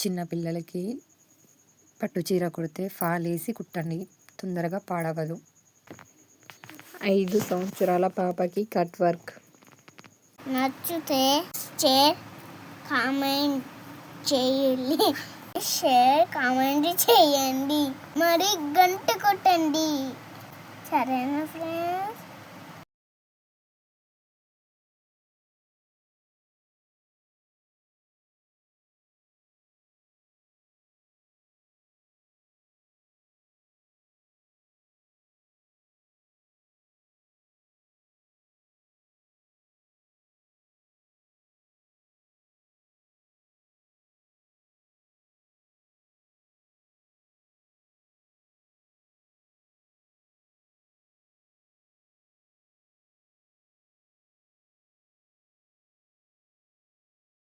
చిన్నపిల్లలకి పట్టు చీర కుడితే ఫాలేసి కుట్టండి. తొందరగా పాడవదు. ఐదు సంవత్సరాల పాపకి కట్ వర్క్. నచ్చితే షేర్ కామెంట్ చేయండి. షేర్ కామెంట్ చేయండి. మరి గంట కొట్టండి. సరేనా ఫ్రెండ్స్?